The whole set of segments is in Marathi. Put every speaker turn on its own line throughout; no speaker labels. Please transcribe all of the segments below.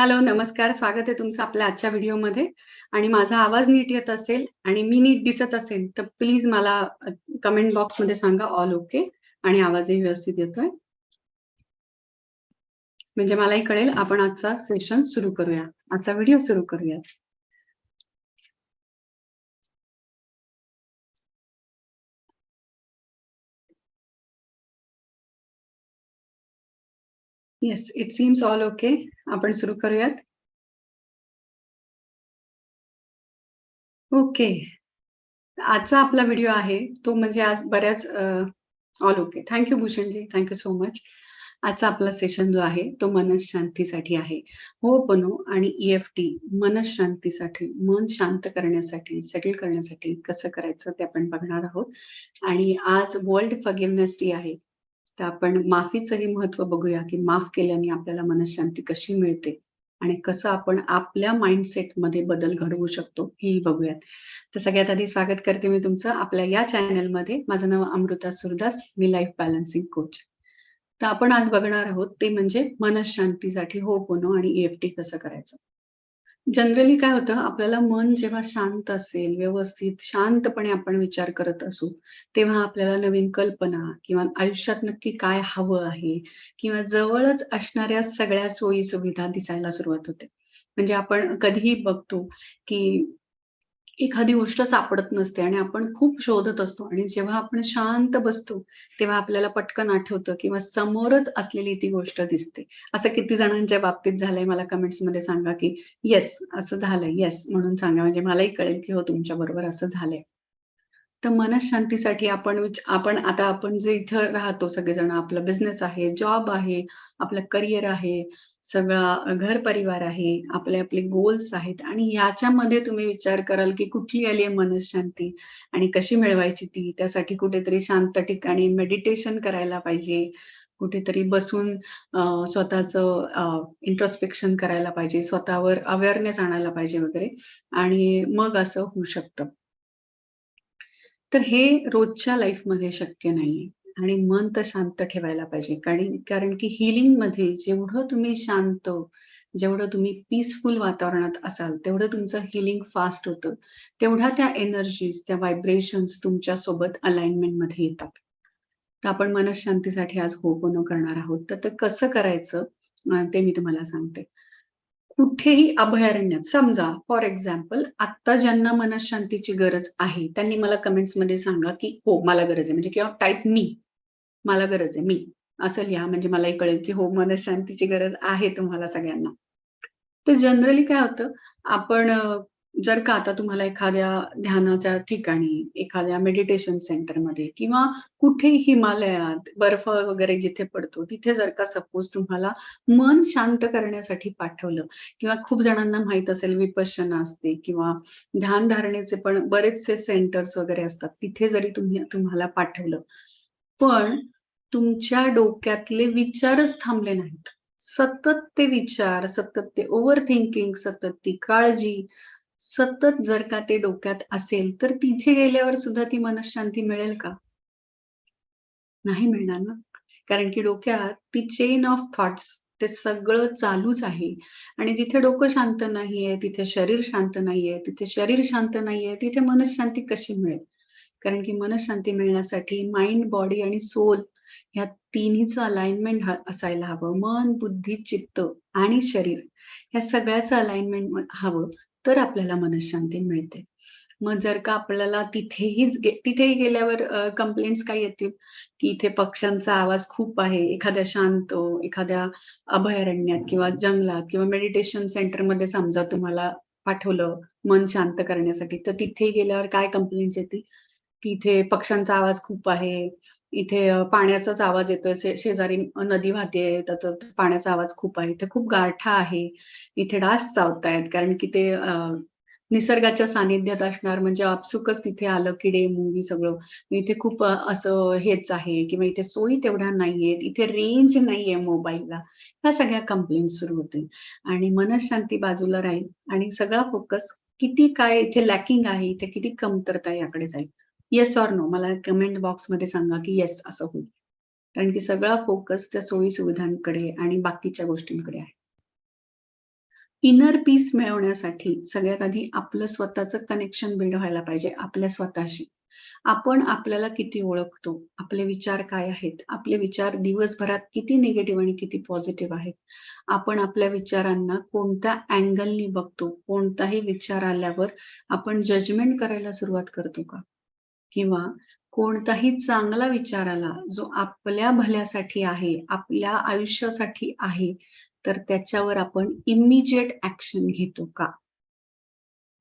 हॅलो, नमस्कार. स्वागत आहे तुमचं आपल्या आजच्या व्हिडिओमध्ये आणि माझा आवाज नीट येत असेल आणि मी नीट दिसत असेल, तर प्लीज मला कमेंट बॉक्समध्ये सांगा ऑल ओके आणि आवाजही व्यवस्थित येतोय. म्हणजे मलाही कळेल आपण आजचा सेशन सुरू करूया. आजचा व्हिडिओ सुरू करूया. Yes, it seems all okay. आपण सुरू करूयात. ओके. आजचा आपला व्हिडिओ आहे तो म्हणजे आज बऱ्याच all okay. Thank you Bhushanji. Thank you so much. आजचा आपला सेशन जो आहे तो मनशांतीसाठी आहे. हो पनो आणि ईएफटी मनशांतीसाठी मन शांत करण्यासाठी, सेटल करण्यासाठी कसं करायचं ते आपण बघणार आहोत. आणि आज वर्ल्ड फगिवनेस डे आहे. तर आपण माफीचंही महत्त्व बघूया, की माफ केल्याने आपल्याला मनःशांती कशी मिळते आणि कसं आपण आपल्या माइंडसेटमध्ये बदल घडवू शकतो हेही बघूयात. तर सगळ्यात आधी स्वागत करते मी तुमचं आपल्या या चॅनलमध्ये. माझं नाव अमृता सुरदास. मी लाईफ बॅलन्सिंग कोच. तर आपण आज बघणार आहोत ते म्हणजे मनःशांतीसाठी होपनो हो, आणि ईएफटी कसं करायचं. जनरली काय होतं आपल्याला मन जेव्हा शांत असेल, व्यवस्थित शांतपणे आपण विचार करत असू, तेव्हा आपल्याला नवीन कल्पना किंवा आयुष्यात नक्की काय हवं आहे किंवा जवळच असणाऱ्या सगळ्या सोयी-सुविधा दिसायला सुरुवात होते. म्हणजे आपण कधीही बघतो, की एखादी गोष्ट सापडत नसते आणि आपण खूप शोधत असतो आणि जेव्हा आपण शांत बसतो, तेव्हा आपल्याला पटकन आठवतं किंवा समोरच असलेली ती गोष्ट दिसते. असं किती जणांच्या बाबतीत झालंय मला कमेंट्समध्ये सांगा, की "येस, असं झालंय. येस" म्हणून सांगा म्हणजे मलाही कळेल, की हो तुमच्या बरोबर असं झालंय. तर मनशांतीसाठी आपण आपण आता आपण जे इथं राहतो सगळेजण आपला बिझनेस आहे, जॉब आहे, आपलं करियर आहे, सगळा घर-परिवार आहे, आपले आपले गोल्स आहेत आणि याच्यामध्ये तुम्ही विचार कराल, की कुठली आली आहे मनःशांती आणि कशी मिळवायची ती. त्यासाठी कुठेतरी शांत ठिकाणी मेडिटेशन करायला पाहिजे. कुठेतरी बसून स्वतःचं इंट्रोस्पेक्शन करायला पाहिजे. स्वतःवर अवेअरनेस आणायला पाहिजे वगैरे आणि मग असं होऊ शकतं. तर हे रोजच्या लाईफमध्ये शक्य नाहीये आणि मन तर शांत ठेवायला पाहिजे. कारण कारण की हीलिंगमध्ये जेवढं तुम्ही शांत, जेवढं तुम्ही पीसफुल वातावरणात असाल, तेवढं तुमचं हीलिंग फास्ट होतं. तेवढ्या त्या एनर्जीज, त्या व्हायब्रेशन्स तुमच्यासोबत अलाइनमेंट अलाइनमेंटमध्ये येतात. तर आपण मनशांतीसाठी आज होपनो करणार आहोत. तर ते कसं करायचं ते मी तुम्हाला सांगते. कुठेही अभयारण्यात समजा फॉर एक्झाम्पल आत्ता ज्यांना मनशांतीची गरज आहे, त्यांनी मला कमेंट्समध्ये सांगा, की "हो, मला गरज आहे." म्हणजे किंवा टाईप मी. मला गरज आहे, मी. असं लिहा म्हणजे मलाही कळेल, की हो मनशांतीची गरज आहे तुम्हाला सगळ्यांना. तर जनरली काय होतं, आपण जर का आता तुम्हाला एखाद्या ध्यानाच्या ठिकाणी, एखाद्या मेडिटेशन सेंटरमध्ये किंवा कुठेही हिमालयात बर्फ वगैरे जिथे पडतो, तिथे जर का सपोज तुम्हाला मन शांत करण्यासाठी पाठवलं किंवा खूप जणांना माहीत असेल विपश्यना असते किंवा ध्यानधारणेचे पण बरेचसे सेंटर्स वगैरे असतात. तिथे जरी तुम्ही तुम्हाला पाठवलं, पण तुमच्या डोक्यातले विचारच थांबले नाहीत. सतत ते विचार, सतत ते ओव्हर थिंकिंग, सतत ती काळजी, सतत जर का ते डोक्यात असेल, तर तिथे गेल्यावर सुद्धा ती मनशांती मिळेल का? नाही मिळणार ना. कारण की डोक्यात ती चेन ऑफ थॉट्स ते सगळं चालूच आहे आणि जिथे डोकं शांत नाहीये, तिथे शरीर शांत नाहीये, तिथे शरीर शांत नाहीये, तिथे मनशांती कशी मिळेल? कारण की मनशांती मिळण्यासाठी माइंड, बॉडी आणि सोल ह्या तिन्हीचं अलाइनमेंट असायला हवं. मन, बुद्धी, चित्त आणि शरीर ह्या सगळ्याचं अलाइनमेंट हवं, तर आपल्याला मनशांती मिळते. मग जर का आपल्याला तिथेही तिथेही गेल्यावर कंप्लेंट्स काय येतील, की इथे पक्ष्यांचा आवाज खूप आहे. एखाद्या शांत, एखाद्या अभयारण्यात किंवा जंगलात किंवा मेडिटेशन सेंटरमध्ये समजा तुम्हाला पाठवलं मन शांत करण्यासाठी, तर तिथे गेल्यावर काय कंप्लेंट्स येतील, की इथे पक्ष्यांचा आवाज खूप आहे, इथे पाण्याचाच आवाज येतोय, शेजारी नदी वाहते त्याचा पाण्याचा आवाज खूप आहे, इथे खूप गारठा आहे, इथे डास चावतायत. कारण की ते निसर्गाच्या सानिध्यात असणार म्हणजे आपसुकच तिथे आलं किडे, मुंगी सगळं. इथे खूप असं हेच आहे किंवा इथे सोयी तेवढ्या नाहीयेत, इथे रेंज नाहीये मोबाईलला. ह्या सगळ्या कंप्लेंट्स सुरू होतील. आणि मनशांती बाजूला राहील. आणि सगळा फोकस किती काय इथे लॅकिंग आहे, इथे किती कमतरता आहे याकडे जाईल. येस ऑर नो मला कमेंट बॉक्समध्ये सांगा, की येस असं होईल. कारण की सगळा फोकस त्या सोयी-सुविधांकडे आणि बाकीच्या गोष्टींकडे आहे. इनर पीस मिळवण्यासाठी सगळ्यात आधी आपलं स्वतःचं कनेक्शन बिल्ड व्हायला पाहिजे आपल्या स्वतःशी आपण आपल्याला किती ओळखतो आपले विचार काय आहेत आपले विचार दिवसभरात किती निगेटिव्ह आणि किती पॉझिटिव्ह आहेत आपण आपल्या विचारांना कोणत्या अँगलनी बघतो कोणताही विचार आल्यावर आपण जजमेंट करायला सुरुवात करतो का किंवा कोणताही चांगला विचार आला जो आपल्या भल्यासाठी आहे आपल्या आयुष्यासाठी आहे तर त्याच्यावर आपण इमिजिएट ऍक्शन घेतो का?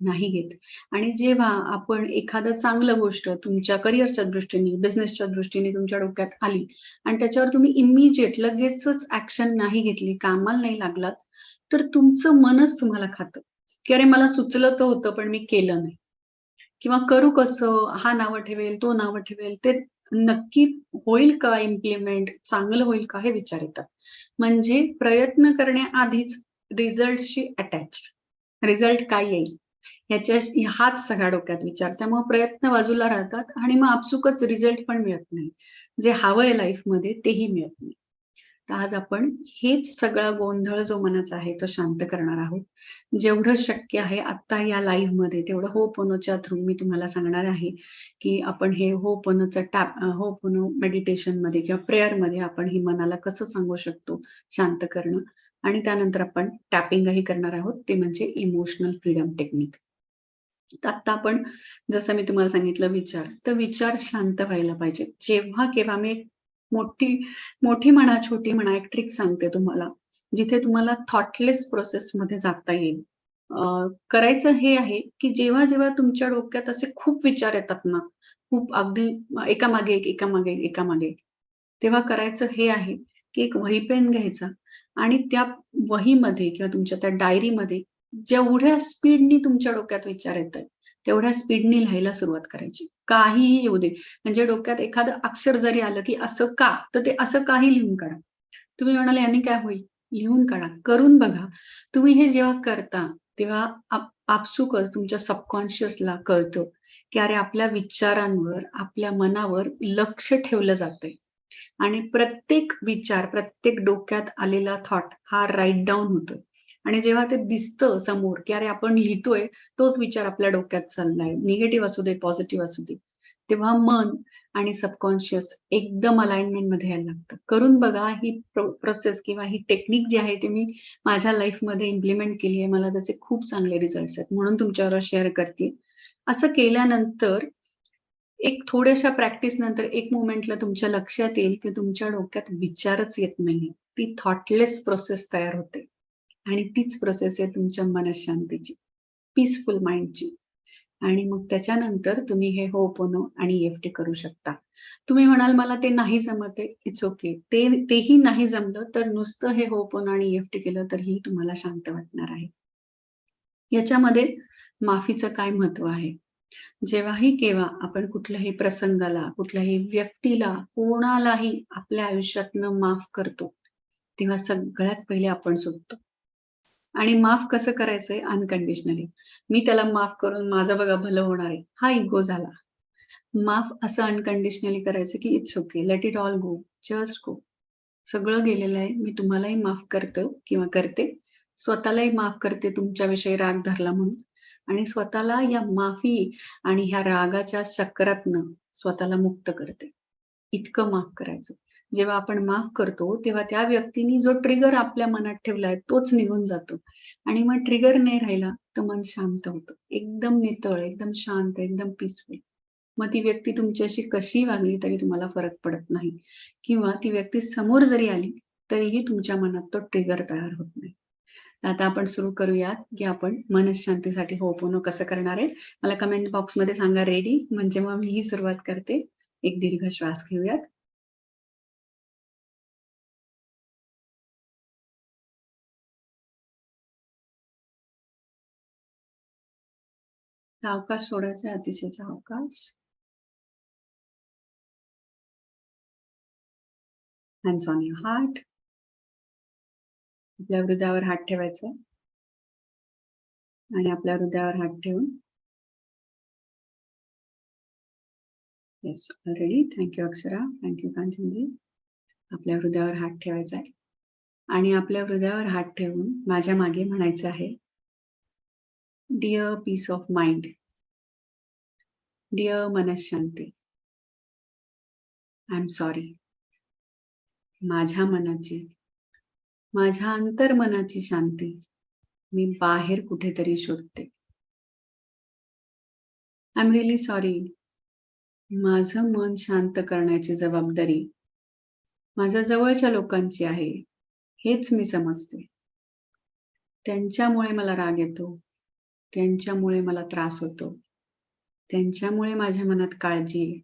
नाही घेत. आणि जेव्हा आपण एखादं चांगलं गोष्ट तुमच्या करिअरच्या दृष्टीने बिझनेसच्या दृष्टीने तुमच्या डोक्यात आली आणि त्याच्यावर तुम्ही इमिजिएट लगेचच ऍक्शन नाही घेतली कामाला नाही लागलात तर तुमचं मनच तुम्हाला खातं. की अरे मला सुचलं तर होतं पण मी केलं नाही. किंवा करू कसं हा नावं ठेवेल तो नावं ठेवेल ते नक्की होईल का इम्प्लिमेंट चांगलं होईल का हे विचार येतात म्हणजे प्रयत्न करण्याआधीच रिझल्टशी अटॅच रिझल्ट काय येईल? ह्याच्या हाच सगळ्या डोक्यात विचार. त्यामुळे प्रयत्न बाजूला राहतात आणि मग आपसुकच रिझल्ट पण मिळत नाही. जे हवंय लाईफमध्ये तेही मिळत नाही. तर आज आपण हेच सगळा गोंधळ जो मनाचा आहे तो शांत करणार आहोत. जेवढं शक्य आहे आता या लाईव्हमध्ये तेवढं हो पोनोच्या थ्रू मी तुम्हाला सांगणार आहे की आपण हे हो पोनोचं टॅप हो पोनो मेडिटेशनमध्ये किंवा प्रेयरमध्ये आपण ही मनाला कसं सांगू शकतो शांत करणं. आणि त्यानंतर आपण टॅपिंगही करणार आहोत ते म्हणजे इमोशनल फ्रीडम टेक्निक आता आपण जसं मी तुम्हाला सांगितलं विचार तर विचार शांत व्हायला पाहिजे. जेव्हा केव्हा मी मोठी मोठी म्हणा छोटी म्हणा एक ट्रिक सांगते तुम्हाला जिथे तुम्हाला थॉटलेस प्रोसेस मध्ये जाता येईल. करायचं हे आहे की जेव्हा जेव्हा तुमच्या डोक्यात असे खूप विचार येतात ना खूप अगदी एकामागे एक एका मागे एका मागे तेव्हा करायचं हे आहे की एक वही पेन घ्यायचा आणि त्या वहीमध्ये किंवा तुमच्या त्या डायरीमध्ये जेवढ्या स्पीडनी तुमच्या डोक्यात विचार येत आहेत तेवढ्या स्पीडने लिहायला सुरुवात करायची. काहीही येऊ दे. म्हणजे डोक्यात एखादं अक्षर जरी आलं की असं का तर ते असं काही लिहून काढा. तुम्ही म्हणाले यांनी काय होईल? लिहून काढा. करून बघा. तुम्ही हे जेव्हा करता तेव्हा आपसुकच तुमच्या सबकॉन्शियसला कळतं की अरे आपल्या विचारांवर आपल्या मनावर लक्ष ठेवलं जातंय. आणि प्रत्येक विचार प्रत्येक डोक्यात आलेला थॉट हा राईट डाऊन होतोय. आणि जेव्हा ते दिसतं समोर की अरे आपण लिहितोय तोच विचार आपल्या डोक्यात चाललाय. निगेटिव्ह असू दे पॉझिटिव्ह असू दे. तेव्हा मन आणि सबकॉन्शियस एकदम अलाइनमेंटमध्ये यायला लागतं. करून बघा ही प्रोसेस किंवा ही टेक्निक जी आहे ती मी माझ्या लाईफमध्ये इम्प्लिमेंट केली आहे. मला त्याचे खूप चांगले रिझल्ट आहेत. म्हणून तुमच्यावर शेअर करते असं केल्यानंतर एक थोड्याशा प्रॅक्टिस नंतर एक मोमेंटला तुमच्या लक्षात येईल की तुमच्या डोक्यात विचारच येत नाही ती थॉटलेस प्रोसेस तयार होते. आणि तीच प्रोसेस आहे तुमच्या मनशांतीची. पीसफुल माइंडची आणि मग त्याच्यानंतर तुम्ही हे हो पोनो आणि एफ टी करू शकता. तुम्ही म्हणाल मला ते नाही जमत आहे. इट्स ओके ते तेही नाही जमलं तर नुसतं हे हो पोनो आणि एफ टी केलं तरीही तुम्हाला शांत वाटणार आहे. याच्यामध्ये माफीचं काय महत्त्व आहे? जेव्हाही केव्हा आपण कुठल्याही प्रसंगाला कुठल्याही व्यक्तीला कोणालाही आपल्या आयुष्यातनं माफ करतो तेव्हा सगळ्यात पहिले आपण सुटतो. आणि माफ कसं करायचंय अनकंडिशनली मी त्याला माफ करून माझं बघा भलं होणार आहे. हा इगो झाला. माफ असं अनकंडिशनली करायचं की it's okay let it all go just go सगळं गेलेलं आहे. मी तुम्हालाही माफ करतो किंवा करते. स्वतःलाही माफ करते तुमच्याविषयी राग धरला म्हणून. आणि स्वतःला या माफी आणि ह्या रागाच्या चक्रातनं स्वतःला मुक्त करते. इतकं माफ करायचं. जेव्हा आपण माफ करतो तेव्हा त्या व्यक्तीने जो ट्रिगर आपल्या मनात ठेवलाय तोच निघून जातो. आणि मग ट्रिगर नाही राहिला तर मन शांत होतं. एकदम नितळ एकदम शांत एकदम पीसफुल मग ती व्यक्ती तुमच्याशी कशी वागली तरी तुम्हाला फरक पडत नाही. किंवा ती व्यक्ती समोर जरी आली तरीही तुमच्या मनात तो ट्रिगर तयार होत नाही. आता आपण सुरू करूयात की आपण मनशांतीसाठी हो, होपोनो कसं करणार आहे. मला कमेंट बॉक्समध्ये सांगा रेडी म्हणजे मग मीही सुरुवात करते. एक दीर्घ श्वास घेऊयात. सावकाश सोडायचा अतिशय सावकाश. हँड्स ऑन युअर हार्ट आपल्या हृदयावर हात ठेवायचा. आणि आपल्या हृदयावर हात ठेवून. Yes already thank you Akshara thank you Kanchanji आपल्या हृदयावर हात ठेवायचा आहे. आणि आपल्या हृदयावर हात ठेवून माझ्या मागे म्हणायचं आहे dear peace of mind dear मनशांती I am sorry माझ्या मनाची माझ्या अंतर्मनाची शांती मी बाहेर कुठेतरी शोधते. आय एम रिअली सॉरी माझं मन शांत करण्याची जबाबदारी माझ्या जवळच्या लोकांची आहे हेच मी समजते. त्यांच्यामुळे मला राग येतो. त्यांच्यामुळे मला त्रास होतो. त्यांच्यामुळे माझ्या मनात काळजी आहे.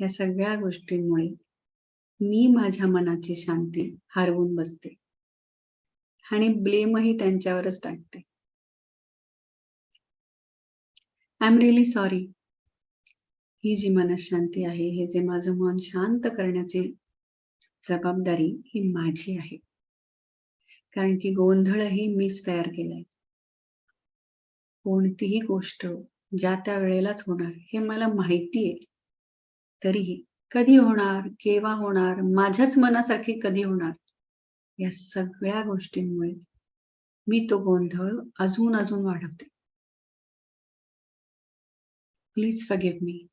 या सगळ्या गोष्टींमुळे मी माझ्या मनाची शांती हरवून बसते. आणि ब्लेमही त्यांच्यावरच टाकते. आय एम रिअली सॉरी ही जी मनशांती आहे हे जे माझं मन शांत करण्याची जबाबदारी ही माझी आहे. कारण की गोंधळही मीच तयार केलाय. कोणतीही गोष्ट ज्या त्या वेळेलाच होणार हे मला माहिती आहे. तरीही कधी होणार केव्हा होणार माझ्याच मनासारखी कधी होणार या सगळ्या गोष्टींमुळे मी तो गोंधळ अजून अजून वाढवते. प्लीज फगेव मी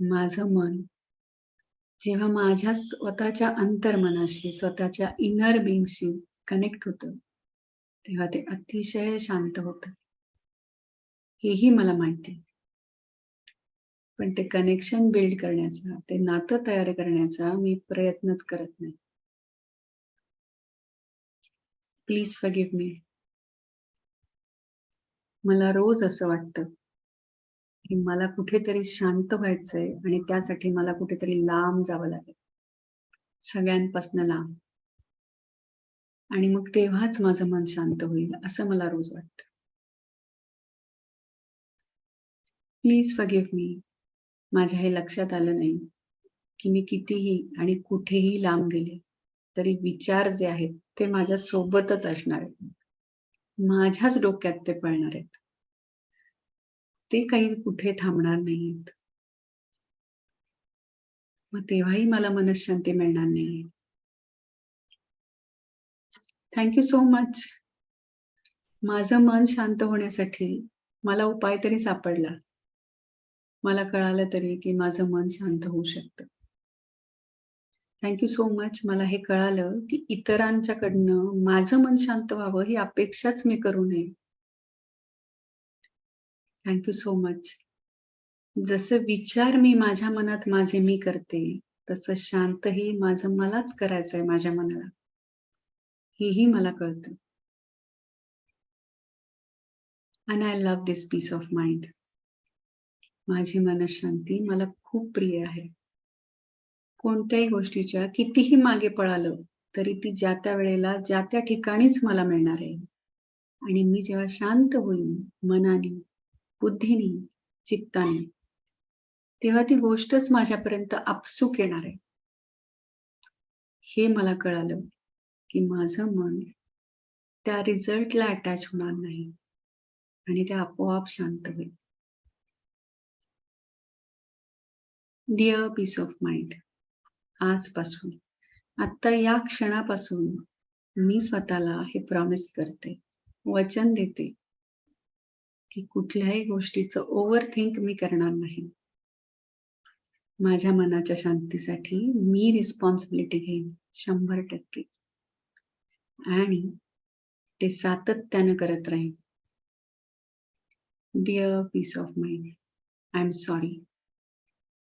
माझं मन जेव्हा माझ्या स्वतःच्या अंतर्मनाशी स्वतःच्या इनर बिंगशी कनेक्ट होतं तेव्हा ते अतिशय शांत होत. हेही मला माहिती पण ते कनेक्शन बिल्ड करण्याचा ते नातं तयार करण्याचा मी प्रयत्नच करत नाही. प्लीज फगिव्ह मी मला रोज असं वाटतं की मला कुठेतरी शांत व्हायचंय आणि त्यासाठी मला कुठेतरी लांब जावं लागेल. सगळ्यांपासून लांब. आणि मग तेव्हाच माझं मन शांत होईल असं मला रोज वाटतं. प्लीज फगिव्ह मी माझ्या हे लक्षात आलं नाही की मी कितीही आणि कुठेही लांब गेले तरी विचार जे आहेत ते माझ्या सोबतच असणार आहेत. माझ्याच डोक्यात ते पळणार आहेत. ते काही कुठे थांबणार नाहीत. मग तेव्हाही मला मनशांती मिळणार नाही थँक्यू सो मच माझं मन शांत होण्यासाठी मला उपाय तरी सापडला. मला कळालं तरी की माझं मन शांत होऊ शकतं. थँक्यू सो मच मला हे कळालं की इतरांच्याकडनं माझं मन शांत व्हावं ही अपेक्षाच मी करू नये. थँक्यू सो मच जसं विचार मी माझ्या मनात माझे मी करते तसं शांतही माझं मलाच करायचंय माझ्या मनाला. हेही मला कळतं. And I love this peace of mind माझी मनशांती मला खूप प्रिय आहे. कोणत्याही गोष्टीच्या कितीही मागे पळालं तरी ती ज्या त्या वेळेला ज्या त्या ठिकाणीच मला मिळणार आहे. आणि मी जेव्हा शांत होईन मनाने बुद्धीने चित्ताने तेव्हा ती गोष्टच माझ्यापर्यंत आपसूक येणार आहे. हे मला कळालं. की माझं मन त्या रिझल्टला अटॅच होणार नाही आणि ते आपोआप शांत होईल. डिअर पीस ऑफ माइंड आजपासून आता या क्षणापासून मी स्वतःला हे प्रॉमिस करते वचन देते की कुठल्याही गोष्टीचं ओव्हर थिंक मी करणार नाही. माझ्या मनाच्या शांतीसाठी मी रिस्पॉन्सिबिलिटी घेईन शंभर टक्के. आणि ते सातत्यानं करत राहीन dear peace of mind I am sorry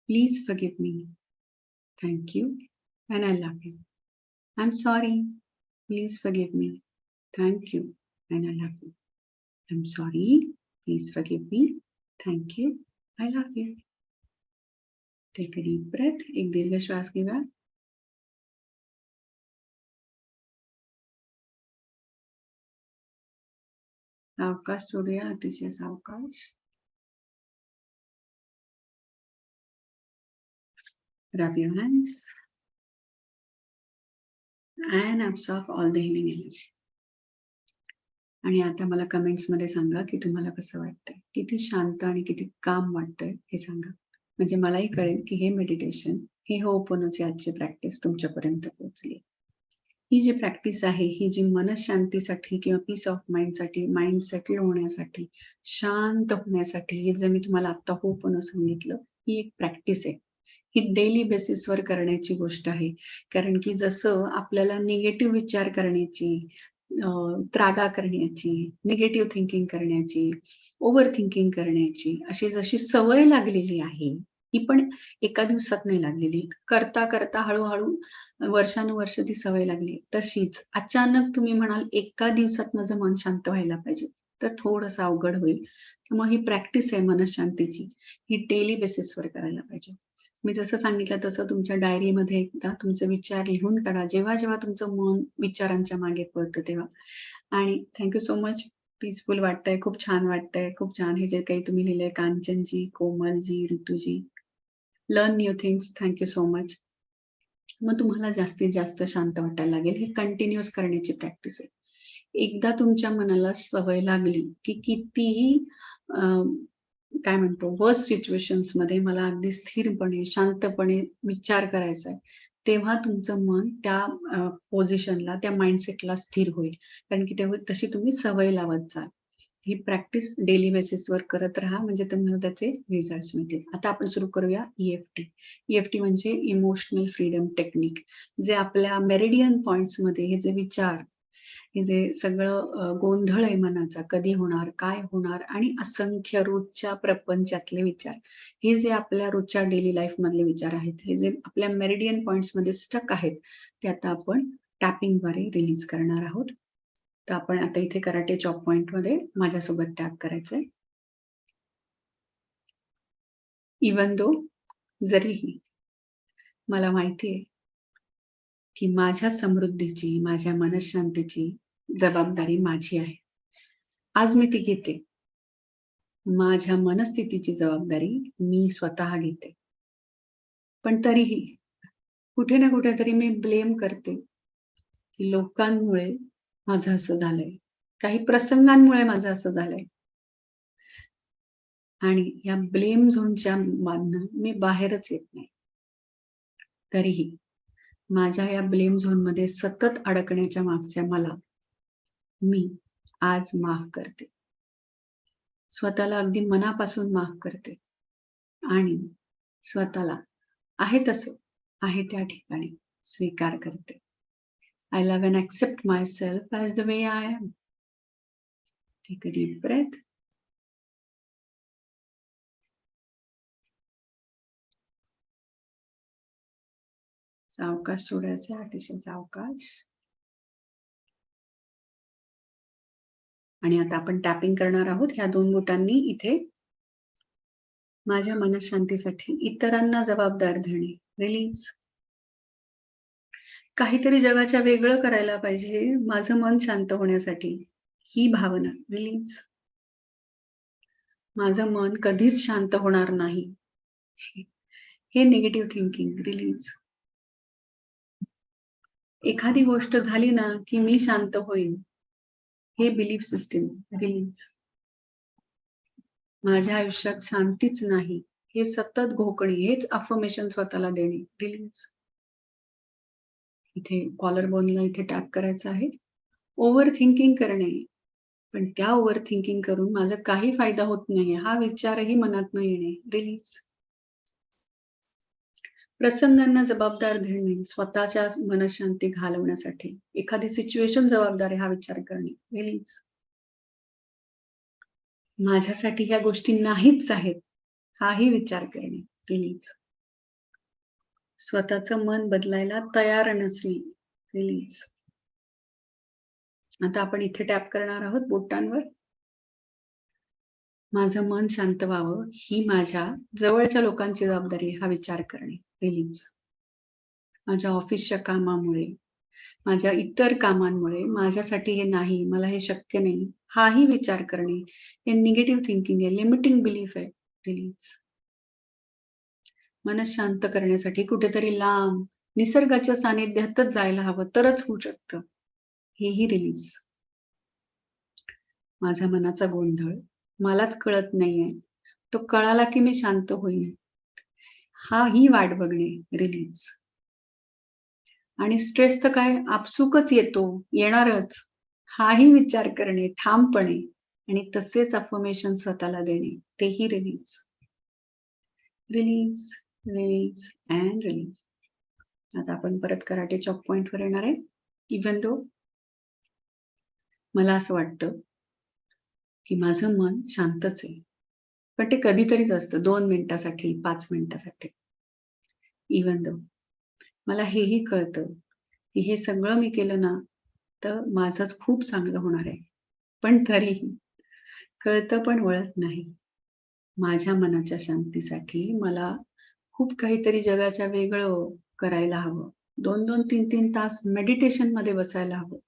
please forgive me Thank you and I love you. I'm sorry. Please forgive me. Thank you and I love you. I'm sorry. Please forgive me. Thank you. I love you. Take a deep breath. एक दीर्घ श्वास घेऊया सावकाश सोडूया अतिशय सावकाश Grab your hands and absorb all the healing energy. आणि आता मला कमेंट्समध्ये सांगा की तुम्हाला कसं वाटतंय? किती शांत आणि किती काम वाटतंय हे सांगा. म्हणजे मलाही कळेल की हे मेडिटेशन हे होपनची आजची प्रॅक्टिस तुमच्यापर्यंत पोहोचली. ही जी प्रॅक्टिस आहे ही जी मनशांतीसाठी किंवा पीस ऑफ माइंडसाठी माइंड सेटल होण्यासाठी शांत होण्यासाठी हे जे मी तुम्हाला आता हो पण सांगितलं ही एक प्रॅक्टिस आहे. ही डेली बेसिसवर करण्याची गोष्ट आहे. कारण की जसं आपल्याला निगेटिव्ह विचार करण्याची त्रागा करण्याची निगेटिव्ह थिंकिंग करण्याची ओव्हर थिंकिंग करण्याची अशी जशी सवय लागलेली आहे ही पण एका दिवसात नाही लागलेली. करता करता हळूहळू वर्षानुवर्ष ती सवय लागली. तशीच अचानक तुम्ही म्हणाल एका दिवसात माझं मन शांत व्हायला पाहिजे. तर थोडस अवघड होईल. मग ही प्रॅक्टिस आहे मनशांतीची. ही डेली बेसिसवर करायला पाहिजे. मी जसं सांगितलं तसं तुमच्या डायरीमध्ये एकदा तुमचे विचार लिहून काढा. जेव्हा जेव्हा तुमचं मन विचारांच्या मागे पडतं तेव्हा. आणि थँक्यू सो मच पीसफुल वाटतंय खूप छान वाटतंय खूप छान. हे जे काही तुम्ही लिहिलंय Kanchanji Komalji Rutuji. Learn new things thank you so much मग तुम्हाला जास्तीत जास्त शांत वाटायला लागेल. हे कंटिन्युअस करण्याची प्रॅक्टिस आहे. एकदा तुमच्या मनाला सवय लागली की कितीही काय म्हणतो वर्स्ट सिच्युएशन्समध्ये मला अगदी स्थिरपणे शांतपणे विचार करायचा आहे तेव्हा तुमचं मन त्या पोझिशनला त्या माइंडसेटला स्थिर होईल. कारण की तेव्हा तशी तुम्ही सवय लावत जाल. ही प्रॅक्टिस डेली बेसिसवर करत राहा. म्हणजे तुम्हाला त्याचे रिझल्ट मिळतील. आता आपण सुरू करूया ईएफटी ईएफटी म्हणजे इमोशनल फ्रीडम टेक्निक जे आपल्या मेरिडियन पॉइंट्समध्ये हे जे विचार हे जे सगळं गोंधळ आहे मनाचा कधी होणार काय होणार आणि असंख्य रोजच्या प्रपंचातले विचार. हे जे आपल्या रोजच्या डेली लाईफ मधले विचार आहेत हे जे आपल्या मेरिडियन पॉइंट्समध्ये स्टक आहेत ते आता आपण टॅपिंगद्वारे रिलीज करणार आहोत. तर आपण आता इथे कराटे चॉक पॉइंटमध्ये माझ्यासोबत टॅप करायचंय. इवन दो जरीही मला माहिती आहे की माझ्या समृद्धीची माझ्या मनशांतीची जबाबदारी माझी आहे. आज मी ती घेते. माझ्या मनस्थितीची जबाबदारी मी स्वतः घेते. पण तरीही कुठे ना कुठेतरी मी ब्लेम करते की लोकांमुळे माझं असं झालंय. काही प्रसंगांमुळे माझं असं झालंय. आणि या ब्लेम झोनच्या मानणं मी बाहेरच येत नाही. तरीही माझ्या या ब्लेम झोनमध्ये सतत अडकण्याच्या मागच्या मला मी आज माफ करते. स्वतःला अगदी मनापासून माफ करते. आणि स्वतःला आहे तसं आहे त्या ठिकाणी स्वीकार करते. I love and accept myself the the way I am a deep breath. सावकाश सोडायचे अतिशय सावकाश आणि आता आपण टॅपिंग करणार आहोत. ह्या दोन बोटांनी इथे माझ्या मनशांतीसाठी इतरांना जबाबदार धरणे. रिलीज काहीतरी जगाच्या वेगळं करायला पाहिजे माझं मन शांत होण्यासाठी. ही भावना रिलीज माझं मन कधीच शांत होणार नाही. हे निगेटिव्ह थिंकिंग रिलीज एखादी गोष्ट झाली ना की मी शांत होईन हे बिलीफ सिस्टीम रिलीज माझ्या आयुष्यात शांतीच नाही हे सतत घोकणे हेच अफर्मेशन स्वतःला देणे रिलीज इथे कॉलर बोनला इथे टॅप करायचं आहे. ओव्हर थिंकिंग करणे. पण त्या ओव्हर थिंकिंग करून माझा काही फायदा होत नाहीये हा विचारही मनात न येणे. रिलीज प्रसंगांना जबाबदार धरणे. स्वतःच्या मनशांती घालवण्यासाठी. एखादी सिच्युएशन जबाबदार हा विचार करणे. रिलीज माझ्यासाठी ह्या गोष्टी नाहीच आहेत. हाही विचार करणे. रिलीज स्वतःच मन बदलायला तयार नसणे रिलीज आता आपण इथे टॅप करणार आहोत बोटांवर. माझं मन शांत व्हावं ही माझ्या जवळच्या लोकांची जबाबदारी हा विचार करणे रिलीज माझ्या ऑफिसच्या कामामुळे माझ्या इतर कामांमुळे माझ्यासाठी हे नाही मला हे शक्य नाही हाही विचार करणे हे निगेटिव्ह थिंकिंग आहे लिमिटिंग बिलीफ आहे रिलीज मन शांत करण्यासाठी कुठेतरी लांब निसर्गाच्या सानिध्यातच जायला हवं तरच होऊ शकतं. हेही रिलीज माझा मनाचा गोंधळ मलाच कळत नाहीये. तो कळाला की मी शांत होईन. हा ही वाट बघणे रिलीज आणि स्ट्रेस तर काय आपसुकच येतो येणारच. हाही विचार करणे ठामपणे. आणि तसेच अफर्मेशन स्वतःला देणे तेही release release release and release आता आपण परत कराटे चॉक पॉइंट वर येणार आहे. इवन दो मला असं वाटतं की माझं मन शांतच आहे. पण ते कधीतरीच असतं. दोन मिनिटासाठी पाच मिनिटासाठी. इवन दो मला हेही कळतं की हे सगळं मी केलं ना तर माझंच खूप चांगलं होणार आहे. पण तरीही कळतं पण वळत नाही. माझ्या मनाच्या शांतीसाठी मला खूप काहीतरी जगाच्या वेगळं करायला हवं. दोन दोन तीन तीन तास मेडिटेशनमध्ये बसायला हवं.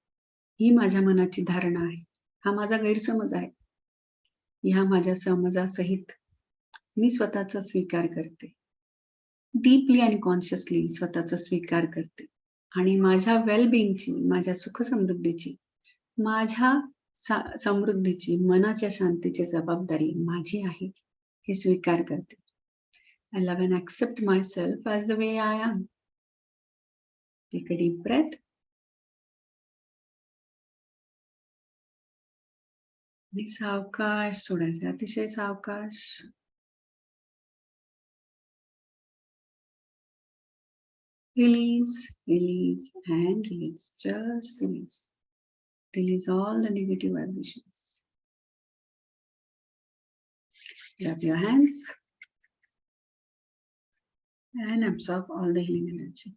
ही माझ्या मनाची धारणा आहे. हा माझा गैरसमज आहे. ह्या माझ्या समजासहित मी स्वतःचा स्वीकार करते. डीपली आणि कॉन्शियसली स्वतःचा स्वीकार करते. आणि माझ्या वेलबिंगची माझ्या सुख समृद्धीची माझ्या समृद्धीची मनाच्या शांतीची जबाबदारी माझी आहे हे स्वीकार करते. I love and accept myself as the way I am take a deep breath आणि सावकाश सोडायचे अतिशय सावकाश Release, release, and release. Just release. Release all the negative vibrations. Grab your hands And absorb all the healing energy.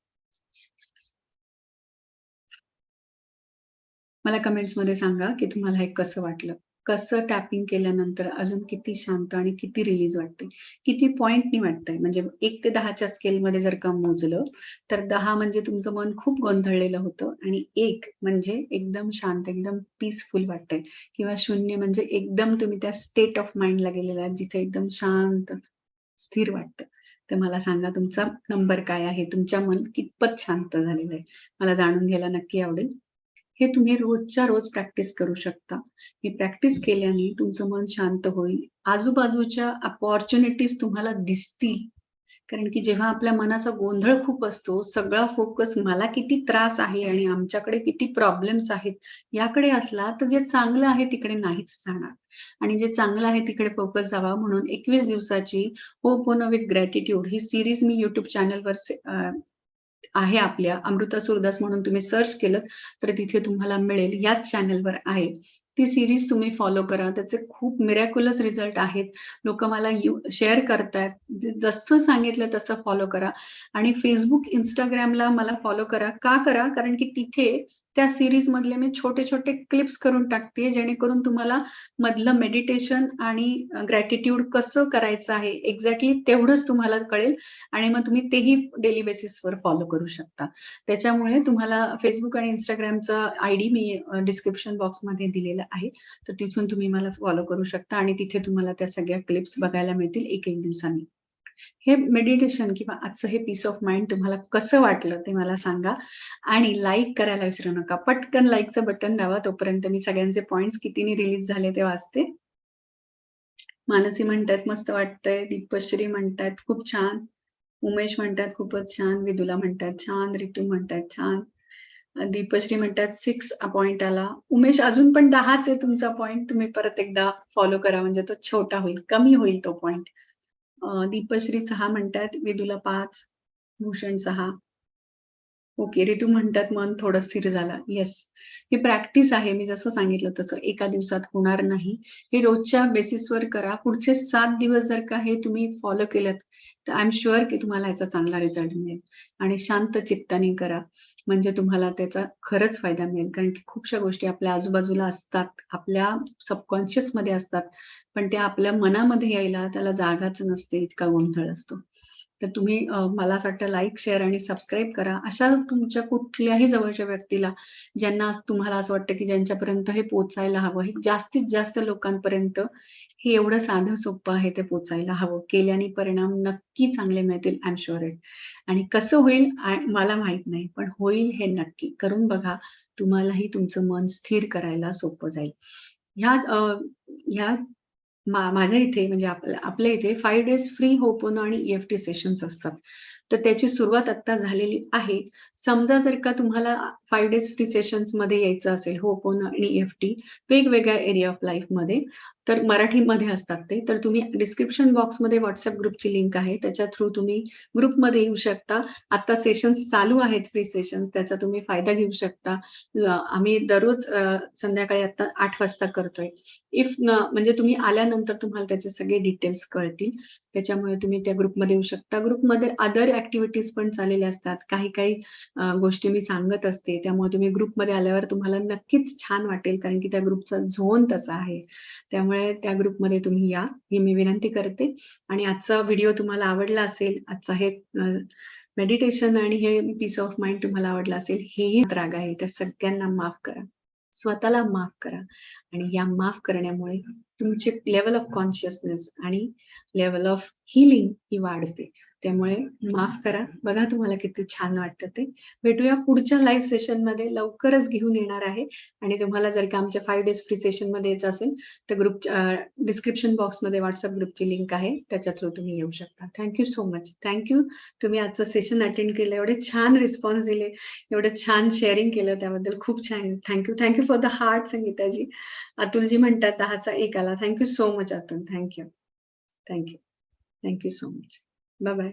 मला कमेंट्समध्ये सांगा की तुम्हाला हे कसं वाटलं? कसं टॅपिंग केल्यानंतर अजून किती शांत आणि किती रिलीज वाटते? किती पॉइंटनी वाटतंय? म्हणजे एक ते दहाच्या स्केलमध्ये जर का मोजलं तर दहा म्हणजे तुमचं मन खूप गोंधळलेलं होतं आणि एक म्हणजे एकदम शांत एकदम पीसफुल वाटतंय. किंवा शून्य म्हणजे एकदम तुम्ही त्या स्टेट ऑफ माइंडला गेलेला जिथे एकदम शांत स्थिर वाटतं. तर मला सांगा तुमचा नंबर काय आहे? तुमच्या मन कितपत शांत झालेलं आहे? मला जाणून घ्यायला नक्की आवडेल. हे तुम्ही रोजच्या रोज प्रॅक्टिस करू शकता. ही प्रॅक्टिस केल्याने तुमचं मन शांत होईल. आजूबाजूच्या अपॉर्च्युनिटीज तुम्हाला दिसतील. कारण की जेव्हा आपल्या मनाचा गोंधळ खूप असतो सगळा फोकस मला किती त्रास आहे आणि आमच्याकडे किती प्रॉब्लेम्स आहेत याकडे असला तर जे चांगलं आहे तिकडे नाहीच जाणार. आणि जे चांगलं आहे तिकडे फोकस जावा म्हणून एकवीस दिवसाची हो पोन विथ ग्रॅटिट्यूड ही सिरीज मी युट्यूब चॅनलवर आहे आपल्या. अमृता सुरदास म्हणून तुम्ही सर्च केलं तर तिथे तुम्हाला मिळेल. याच चॅनलवर आहे. ती सिरीज तुम्ही फॉलो करा. त्याचे खूप मिरॅक्युलस रिझल्ट आहेत. लोक मला शेअर करतायत. जसं सांगितलं तसं फॉलो करा. आणि फेसबुक इंस्टाग्रामला मला फॉलो करा. का करा? कारण की तिथे त्या सिरीज मधले मी छोटे छोटे क्लिप्स करून टाकते जेणेकरून तुम्हाला मधलं मेडिटेशन आणि ग्रॅटिट्यूड कसं करायचं आहे एक्झॅक्टली तेवढंच तुम्हाला कळेल आणि मग तुम्ही तेही डेली बेसिसवर फॉलो करू शकता. त्याच्यामुळे तुम्हाला फेसबुक आणि इंस्टाग्रामचा आय डी मी डिस्क्रिप्शन बॉक्समध्ये दिलेला आहे. तर तिथून तुम्ही मला फॉलो करू शकता आणि तिथे तुम्हाला त्या सगळ्या क्लिप्स बघायला मिळतील. एक एक दिवसांनी. हे मेडिटेशन किंवा आजचं हे पीस ऑफ माइंड तुम्हाला कसं वाटलं ते मला सांगा. आणि लाईक करायला विसरू नका. पटकन लाईकचं बटन दावा तोपर्यंत मी सगळ्यांचे पॉइंट्स कितीने रिलीज झाले ते वाचते. मानसी म्हणतात मस्त वाटतंय. दीपश्री म्हणतात खूप छान. उमेश म्हणतात खूपच छान. विदुला म्हणतात छान. रितू म्हणतात छान. दीपश्री म्हणतात सिक्स पॉइंट आला. उमेश अजून पण दहाच आहे तुमचा पॉइंट तुम्ही परत एकदा फॉलो करा. म्हणजे तो छोटा होईल कमी होईल तो पॉइंट दीपश्री सहा म्हणतात वेदूला पाच भूषण सहा. ओके ऋतू म्हणतात मन थोडं स्थिर झाला. येस ही प्रॅक्टिस आहे मी जसं सांगितलं तसं. एका दिवसात होणार नाही. हे रोजच्या बेसिसवर करा. पुढचे सात दिवस जर का हे तुम्ही फॉलो केलं तर आय एम शुअर की तुम्हाला याचा चांगला रिझल्ट मिळेल. आणि शांत चित्ताने करा. म्हणजे तुम्हाला त्याचा खरंच फायदा मिळेल. कारण की खूपशा गोष्टी आपल्या आजूबाजूला असतात. आपल्या सबकॉन्शियसमध्ये असतात. पण त्या आपल्या मनामध्ये यायला त्याला जागाच नसते. इतका गोंधळ असतो. तर तुम्ही मला असं वाटतं लाईक शेअर आणि सबस्क्राईब करा. अशा तुमच्या कुठल्याही जवळच्या व्यक्तीला ज्यांना तुम्हाला असं वाटतं की ज्यांच्यापर्यंत हे पोचायला हवं हे जास्तीत जास्त लोकांपर्यंत हे एवढं साधं सोपं आहे ते पोचायला हवं. केल्याने परिणाम नक्की चांगले मिळतील आय एम शुअर इट आणि कसं होईल मला माहीत नाही पण होईल हे नक्की. करून बघा तुम्हालाही तुमचं मन स्थिर करायला सोपं जाईल. ह्या ह्या माझ्या इथे म्हणजे आपल्या इथे फाईव्ह डेज फ्री होपोनो आणि ईएफटी सेशन्स असतात. तर त्याची सुरुवात आता झालेली आहे. समजा जर का तुम्हाला फाईव्ह डेज फ्री सेशन्समध्ये यायचं असेल हो कोण? आणि एफ टी वेगवेगळ्या एरिया ऑफ लाईफमध्ये तर मराठीमध्ये असतात ते. तर तुम्ही डिस्क्रिप्शन बॉक्समध्ये व्हॉट्सअप ग्रुपची लिंक आहे. त्याच्या थ्रू तुम्ही ग्रुपमध्ये येऊ शकता. आता सेशन्स चालू आहेत फ्री सेशन्स त्याचा तुम्ही फायदा घेऊ शकता. आम्ही दररोज संध्याकाळी आता आठ वाजता करतोय. इफ म्हणजे तुम्ही आल्यानंतर तुम्हाला त्याचे सगळे डिटेल्स कळतील. त्याच्यामुळे तुम्ही त्या ग्रुपमध्ये येऊ शकता. ग्रुपमध्ये अदर ऍक्टिव्हिटीज पण चाललेल्या असतात. काही काही गोष्टी मी सांगत असते. त्यामुळे तुम्ही ग्रुपमध्ये आल्यावर तुम्हाला नक्कीच छान वाटेल कारण की त्या ग्रुपचा झोन तसा आहे. त्यामुळे त्या ग्रुपमध्ये तुम्ही या. ही मी विनंती करते. आणि आजचा व्हिडिओ तुम्हाला आवडला असेल आजचा हे मेडिटेशन आणि हे पीस ऑफ माइंड तुम्हाला आवडला असेल हेही राग आहे. त्या सगळ्यांना माफ करा. स्वतःला माफ करा. आणि या माफ करण्यामुळे तुमचे लेवल ऑफ कॉन्शियसनेस आणि लेवल ऑफ हिलिंग ही वाढते. त्यामुळे माफ करा. बघा तुम्हाला किती छान वाटतं ते. भेटूया पुढच्या लाईव्ह सेशनमध्ये. लवकरच घेऊन येणार आहे. आणि तुम्हाला जर का आमच्या फाईव्ह डेज फ्री सेशनमध्ये यायचं असेल तर ग्रुपच्या डिस्क्रिप्शन बॉक्समध्ये व्हॉट्सअप ग्रुपची लिंक आहे. त्याच्या थ्रू तुम्ही येऊ शकता. थँक्यू सो मच थँक्यू तुम्ही आजचं सेशन अटेंड केलं. एवढे छान रिस्पॉन्स दिले. एवढं छान शेअरिंग केलं त्याबद्दल खूप छान. Thank you thank you for the heart Sangitaji Atulji म्हणतात दहाचा एक आला. Thank you so much Atul. Thank you thank you thank you so much bye bye